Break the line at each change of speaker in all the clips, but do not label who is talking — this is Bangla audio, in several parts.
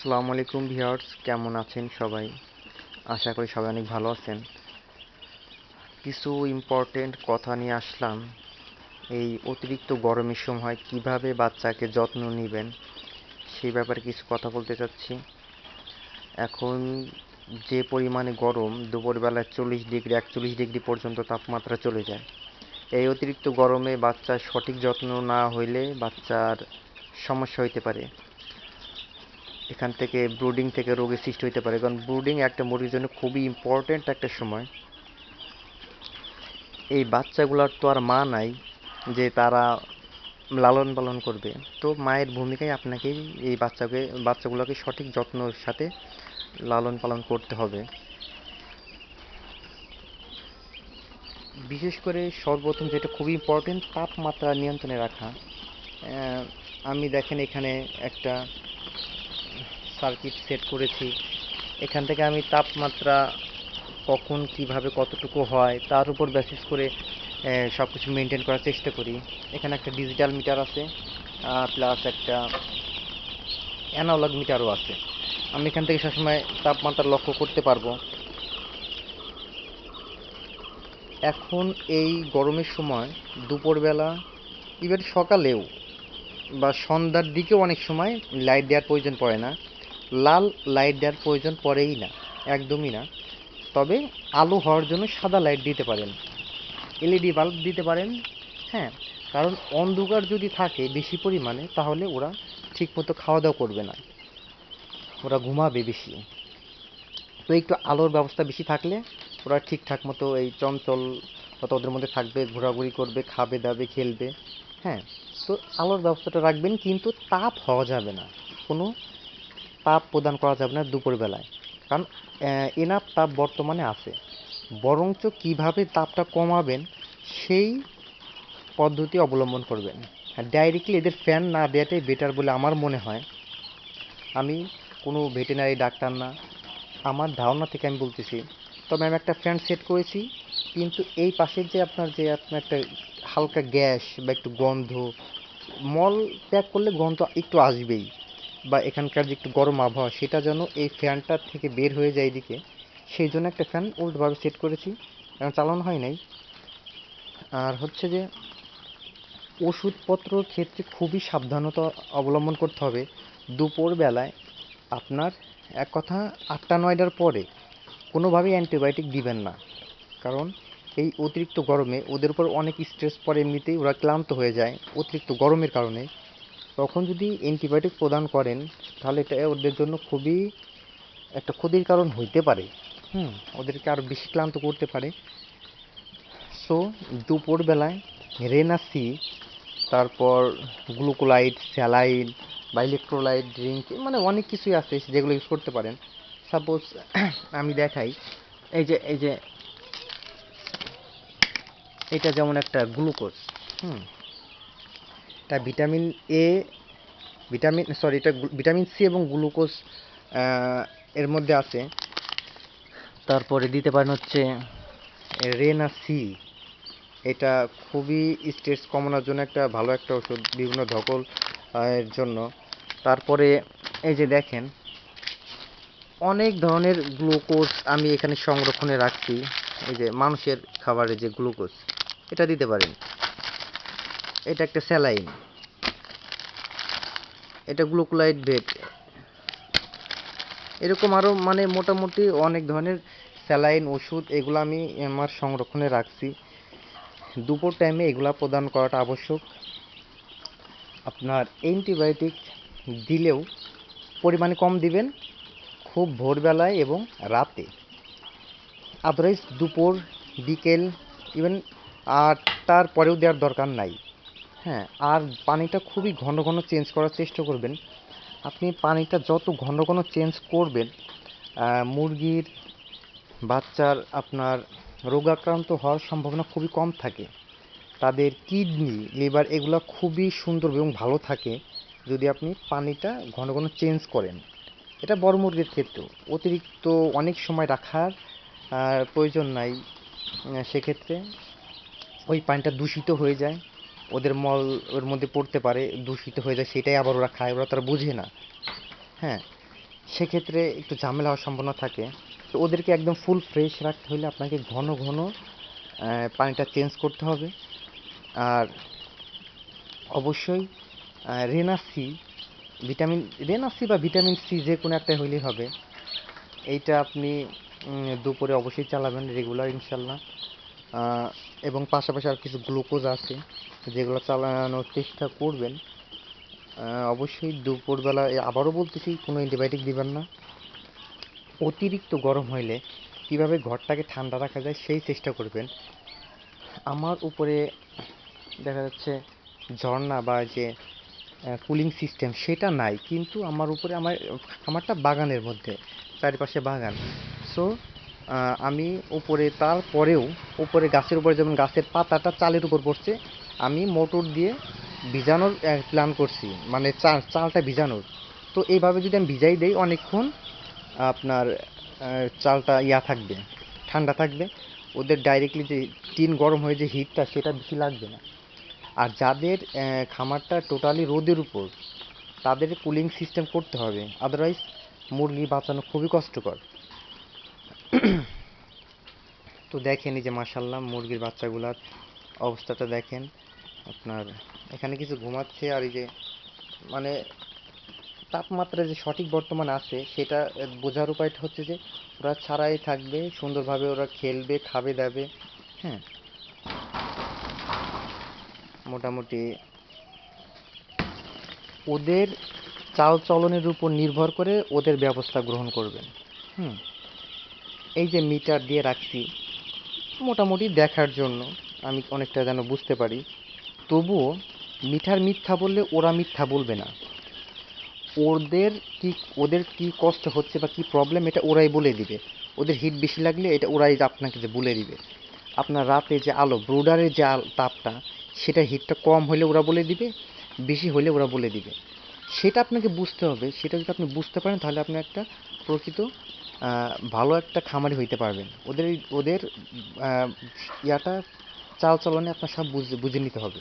আসসালামু আলাইকুম ভিউয়ার্স, কেমন আছেন সবাই? আশা করি সবাই অনেক ভালো আছেন। কিছু ইম্পর্টেন্ট কথা নিয়ে আসলাম। এই অতিরিক্ত গরমের সময় কীভাবে বাচ্চাকে যত্ন নেবেন সেই ব্যাপারে কিছু কথা বলতে চাচ্ছি। এখন যে পরিমাণে গরম দুপুরবেলা চল্লিশ ডিগ্রি, একচল্লিশ ডিগ্রি পর্যন্ত তাপমাত্রা চলে যায়। এই অতিরিক্ত গরমে বাচ্চার সঠিক যত্ন না হইলে বাচ্চার সমস্যা হইতে পারে। এখান থেকে ব্রুডিং থেকে রোগের সৃষ্টি হতে পারে। কারণ ব্রুডিং একটা মুরগির জন্য খুবই ইম্পর্ট্যান্ট একটা সময়। এই বাচ্চাগুলোর তো আর মা নাই, যে তারা লালন পালন করবে। তো মায়ের ভূমিকায় আপনাকে এই বাচ্চাকে, বাচ্চাগুলোকে সঠিক যত্নর সাথে লালন পালন করতে হবে। বিশেষ করে সর্বপ্রথম যেটা খুবই ইম্পর্টেন্ট তাপমাত্রা নিয়ন্ত্রণে রাখা। আমি দেখেন এখানে একটা সার্কিট সেট করেছি। এখান থেকে আমি তাপমাত্রা কখন কীভাবে কতটুকু হয়, তার উপর বেসিস করে সব কিছু মেনটেন করার চেষ্টা করি। এখানে একটা ডিজিটাল মিটার আছে প্লাস একটা অ্যানালগ মিটারও আছে। আমি এখান থেকে সবসময় তাপমাত্রা লক্ষ্য করতে পারব। এখন এই গরমের সময়, দুপুরবেলা ইভেন সকালেও বা সন্ধ্যার দিকেও অনেক সময় লাইট দেওয়ার প্রয়োজন পড়ে না। লাল লাইট দেওয়ার প্রয়োজন পড়েই না, একদমই না। তবে আলো হওয়ার জন্য সাদা লাইট দিতে পারেন। এলইডি বাল্ব দিতে পারেন হ্যাঁ। কারণ অন্ধকার যদি থাকে বেশি পরিমাণে, তাহলে ওরা ঠিকমতো খাওয়া দাওয়া করবে না। ওরা ঘুমাবে বেশি। তো একটু আলোর ব্যবস্থা বেশি থাকলে ওরা ঠিকঠাক মতো এই চঞ্চল অত ওদের মধ্যে থাকবে, ঘোরাঘুরি করবে, খাবে, দাবে, খেলবে হ্যাঁ। তো আলোর ব্যবস্থাটা রাখবেন, কিন্তু তাপ হওয়া যাবে না। কোনো তাপ প্রদান করা যাবে না দুপুরবেলায়। কারণ এনাফ তাপ বর্তমানে আছে। বরঞ্চ কীভাবে তাপটা কমাবেন, সেই পদ্ধতি অবলম্বন করবেন। ডাইরেক্টলি এদের ফ্যান না দেওয়াটাই বেটার বলে আমার মনে হয়। আমি কোনো ভেটেনারি ডাক্তার না। আমার ধারণা থেকে আমি বলতেছি, তবে আমি একটা ফ্যান সেট করেছি, কিন্তু এই পাশের যে আপনার যে আপনার একটা হালকা গ্যাস বা একটু গন্ধ, মল ত্যাগ করলে গন্ধ একটু আসবেই। বা এখানকার যে একটু গরম আবহাওয়া, সেটা যেন এই ফ্যানটার থেকে বের হয়ে যায় এদিকে। সেই জন্য একটা ফ্যান উল্টোভাবে সেট করেছি চালানো হয় নাই। আর হচ্ছে যে, ওষুধপত্রর ক্ষেত্রে খুবই সাবধানতা অবলম্বন করতে হবে। দুপুর বেলায় আপনার এক কথা, আটটা, নয়টার পরে কোনোভাবেই অ্যান্টিবায়োটিক দিবেন না। কারণ এই অতিরিক্ত গরমে ওদের উপর অনেক স্ট্রেস পড়ে, এমনিতেই ওরা ক্লান্ত হয়ে যায় অতিরিক্ত গরমের কারণে। তখন যদি অ্যান্টিবায়োটিক প্রদান করেন, তাহলে এটা ওদের জন্য খুবই একটা ক্ষতির কারণ হইতে পারে। হুম, ওদেরকে আরও বেশি ক্লান্ত করতে পারে। সো দুপুরবেলায় রেনাসি তারপর গ্লুকোলাইট স্যালাইন বা ইলেকট্রোলাইট ড্রিঙ্ক মানে অনেক কিছুই আছে যেগুলো ইউজ করতে পারেন। সাপোজ আমি দেখাই, এই যে এই যে, এটা যেমন একটা গ্লুকোজ হুম। এটা ভিটামিন এ ভিটামিন সরি এটা ভিটামিন সি এবং গ্লুকোজ এর মধ্যে আছে। তারপরে দিতে পারেন হচ্ছে রেনা সি এটা খুবই স্ট্রেস কমানোর জন্য একটা ভালো একটা ওষুধ, বিভিন্ন ধকল এর জন্য। তারপরে এই যে দেখেন, অনেক ধরনের গ্লুকোজ আমি এখানে সংরক্ষণে রাখছি। এই যে মানুষের খাবারে যে গ্লুকোজ, এটা দিতে পারেন। এটা একটা স্যালাইন। এটা গ্লুকোলাইট বেড। এরকম আরও মানে মোটামুটি অনেক ধরনের স্যালাইন, ওষুধ, এগুলো আমি আমার সংরক্ষণে রাখছি। দুপুর টাইমে এগুলা প্রদান করাটা আবশ্যক। আপনার অ্যান্টিবায়োটিক দিলেও পরিমাণে কম দিবেন, খুব ভোরবেলায় এবং রাতে। আদারওয়াইজ দুপুর, বিকেল ইভেন আটটার পরেও দেওয়ার দরকার নাই। হ্যাঁ আর পানিটা খুবই ঘন ঘন চেঞ্জ করার চেষ্টা করবেন। আপনি পানিটা যত ঘন ঘন চেঞ্জ করবেন মুরগির বাচ্চার আপনার রোগাক্রান্ত হওয়ার সম্ভাবনা খুবই কম থাকে। তাদের কিডনি লিভার এগুলো খুবই সুন্দর এবং ভালো থাকে যদি আপনি পানিটা ঘন ঘন চেঞ্জ করেন। এটা বড় মুরগির ক্ষেত্রেও। অতিরিক্ত অনেক সময় রাখার প্রয়োজন নাই। সেক্ষেত্রে ওই পানিটা দূষিত হয়ে যায়। ওদের মল ওর মধ্যে পড়তে পারে, দূষিত হয়ে যায়, সেটাই আবার ওরা খায়, ওরা তারা বুঝে না। হ্যাঁ সেক্ষেত্রে একটু ঝামেলা হওয়ার সম্ভাবনা থাকে। তো ওদেরকে একদম ফুল ফ্রেশ রাখতে হলে আপনাকে ঘন ঘন পানিটা চেঞ্জ করতে হবে। আর অবশ্যই Rena C vitamin Rena C বা ভিটামিন সি যে কোনো একটা হইলেই হবে। এইটা আপনি দুপুরে অবশ্যই চালাবেন রেগুলার ইনশাল্লাহ। এবং পাশাপাশি আর কিছু গ্লুকোজ আছে যেগুলো চালানোর চেষ্টা করবেন। অবশ্যই দুপুরবেলা আবারও বলতেছি, কোনো অ্যান্টিবায়োটিক দিবেন না। অতিরিক্ত গরম হইলে কীভাবে ঘরটাকে ঠান্ডা রাখা যায় সেই চেষ্টা করবেন। আমার উপরে দেখা যাচ্ছে ঝর্ণা বা যে কুলিং সিস্টেম সেটা নাই, কিন্তু আমার উপরে, আমার খামারটা বাগানের মধ্যে, চারিপাশে বাগান। সো আমি উপরে, তারপরেও উপরে গাছের উপরে যেমন গাছের পাতাটা চালের উপর পড়ছে, আমি মোটর দিয়ে ভিজানোর প্ল্যান করছি। মানে চাল, চালটা ভিজানোর। তো এইভাবে যদি আমি ভিজাই দেই, অনেকক্ষণ আপনার চালটা ইয়া থাকবে, ঠান্ডা থাকবে। ওদের ডাইরেক্টলি যে টিন গরম হয়ে যে হিটটা সেটা বেশি লাগবে না। আর যাদের খামারটা টোটালি রোদের উপর, তাদের কুলিং সিস্টেম করতে হবে। আদারওয়াইজ মুরগি বাঁচানো খুবই কষ্টকর। তো দেখেন এই যে মাসাল্লাহ মুরগির বাচ্চাগুলার অবস্থাটা দেখেন। আপনার এখানে কিছু ঘুমাচ্ছে আর এই যে মানে তাপমাত্রা যে সঠিক বর্তমানে আছে, সেটা বোঝার উপায়টা হচ্ছে যে ওরা ছাড়াই থাকবে, সুন্দরভাবে ওরা খেলবে, খাবে, দাবে হ্যাঁ। মোটামুটি ওদের চাল চলনের উপর নির্ভর করে ওদের ব্যবস্থা গ্রহণ করবেন। হুম। এই যে মিটার দিয়ে রাখছি, মোটামুটি দেখার জন্য আমি অনেকটা যেন বুঝতে পারি। তবুও মিঠার মিথ্যা বললে ওরা মিথ্যা বলবে না। ওদের কি ওদের কি কষ্ট হচ্ছে বা কি প্রবলেম এটা ওরাই বলে দিবে। ওদের হিট বেশি লাগলে এটা ওরাই আপনাকে যে বলে দিবে। আপনার রাতে যে আলো, ব্রোডারের যে তাপটা, সেটা হিটটা কম হলে ওরা বলে দিবে, বেশি হলে ওরা বলে দিবে। সেটা আপনাকে বুঝতে হবে। সেটা যদি আপনি বুঝতে পারেন, তাহলে আপনি একটা প্রকৃত ভালো একটা খামারি হইতে পারবেন। ওদের ওদের ইয়াটা চাল চলনে আপনার সব বুঝে বুঝে নিতে হবে।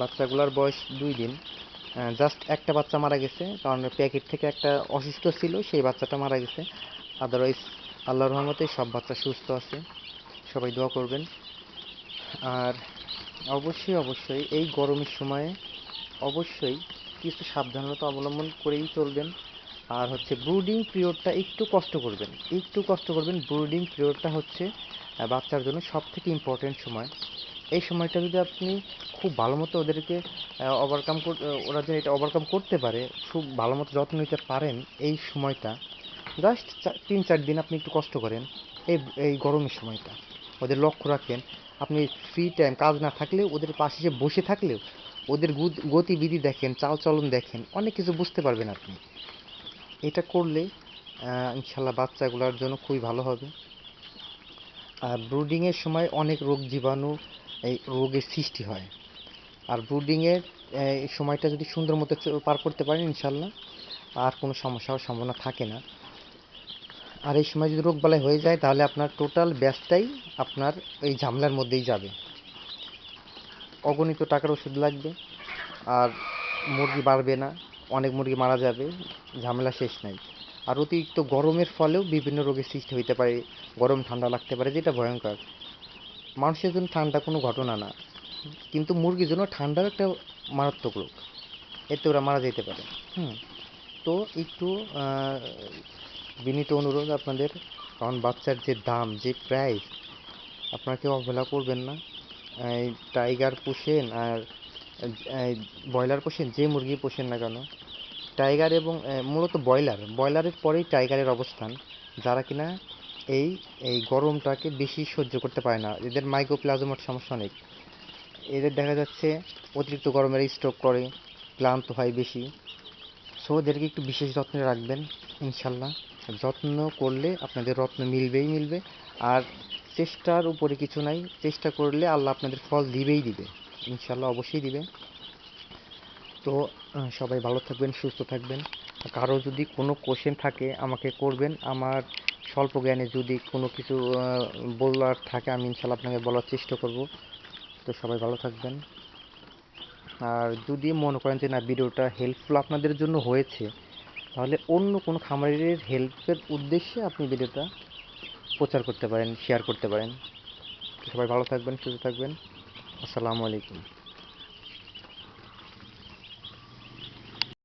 বাচ্চাগুলোর বয়স দুই দিন। জাস্ট একটা বাচ্চা মারা গেছে, কারণ প্যাকেট থেকে একটা অসুস্থ ছিল, সেই বাচ্চাটা মারা গেছে। আদারওয়াইজ আল্লাহর রহমতে সব বাচ্চা সুস্থ আছে। সবাই দোয়া করবেন। আর অবশ্যই অবশ্যই। এই গরমের সময়ে অবশ্যই কিছু সাবধানতা অবলম্বন করেই চলবেন। আর হচ্ছে ব্রুডিং পিরিয়ডটা একটু কষ্ট করবেন। একটু কষ্ট করবেন, ব্রুডিং পিরিয়ডটা হচ্ছে বাচ্চার জন্য সব থেকে ইম্পর্টেন্ট সময়। এই সময়টা যদি আপনি খুব ভালো মতো ওদেরকে ওভারকাম ওরা যে এটা ওভারকাম করতে পারে, খুব ভালো মতো যত্ন নিতে পারেন, এই সময়টা জাস্ট তিন চার দিন আপনি একটু কষ্ট করেন, এই এই গরমের সময়টা। ওদের লক্ষ্য রাখেন। আপনি ফ্রি টাইম কাজ না থাকলেও ওদের পাশে যে বসে থাকলেও ওদের গতিবিধি দেখেন, চালচলন দেখেন, অনেক কিছু বুঝতে পারবেন আপনি। এটা করলে ইনশাল্লাহ বাচ্চাগুলোর জন্য খুবই ভালো হবে। আর ব্রুডিংয়ের সময় অনেক রোগ জীবাণু, এই রোগের সৃষ্টি হয়। আর ব্রুডিংয়ের সময়টা যদি সুন্দর মতো পার করতে পারেন ইনশাল্লাহ, আর কোনো সমস্যা হওয়ার সম্ভাবনা থাকে না। আর এই সময় যদি রোগবালাই হয়ে যায়, তাহলে আপনার টোটাল ব্যাচটাই আপনার এই ঝামেলার মধ্যেই যাবে। অগণিত টাকার ওষুধ লাগবে, আর মুরগি বাড়বে না, অনেক মুরগি মারা যাবে, ঝামেলা শেষ নাই। আর অতিরিক্ত গরমের ফলেও বিভিন্ন রোগের সৃষ্টি হইতে পারে, গরম ঠান্ডা লাগতে পারে, যেটা ভয়ঙ্কর। মানুষের জন্য ঠান্ডা কোনো ঘটনা না, কিন্তু মুরগির জন্য ঠান্ডার একটা মারাত্মক রোগ, এতে ওরা মারা যেতে পারে। হুম, তো একটু বিনীত অনুরোধ আপনাদের, কারণ বাচ্চার যে দাম, যে প্রাইস আপনারা কেউ অবহেলা করবেন না। এই টাইগার পোষেন আর ব্রয়লার পোষেন, যে মুরগি পোষেন না কেন টাইগার এবং মূলত ব্রয়লার। ব্রয়লারের পরেই টাইগারের অবস্থান, যারা কিনা এই এই গরমটাকে বেশি সহ্য করতে পারে না। এদের মাইক্রোপ্লাজমার সমস্যা অনেক। এদের দেখা যাচ্ছে অতিরিক্ত গরমের স্ট্রোক করে, ক্লান্ত হয় বেশি। সো ওদেরকে একটু বিশেষ যত্নে রাখবেন, ইনশাল্লাহ। যত্ন করলে আপনাদের রত্ন মিলবেই মিলবে। আর চেষ্টার উপরে কিছু নাই, চেষ্টা করলে আল্লাহ আপনাদের ফল দিবেই দিবে। ইনশাল্লাহ অবশ্যই দিবে। তো সবাই ভালো থাকবেন, সুস্থ থাকবেন। কারও যদি কোনো কোশ্চেন থাকে, আমাকে করবেন। আমার স্বল্প জ্ঞানে যদি কোনো কিছু বলার থাকে, আমি ইনশাল্লাহ আপনাকে বলার চেষ্টা করব। তো সবাই ভালো থাকবেন। আর যদি মনে করেন যে না, ভিডিওটা হেল্পফুল আপনাদের জন্য হয়েছে, তাহলে অন্য কোনো খামারের হেল্পের উদ্দেশ্যে আপনি ভিডিওটা প্রচার করতে পারেন শেয়ার করতে পারেন। সবাই ভালো থাকবেন, সুস্থ থাকবেন। আসসালামু আলাইকুম।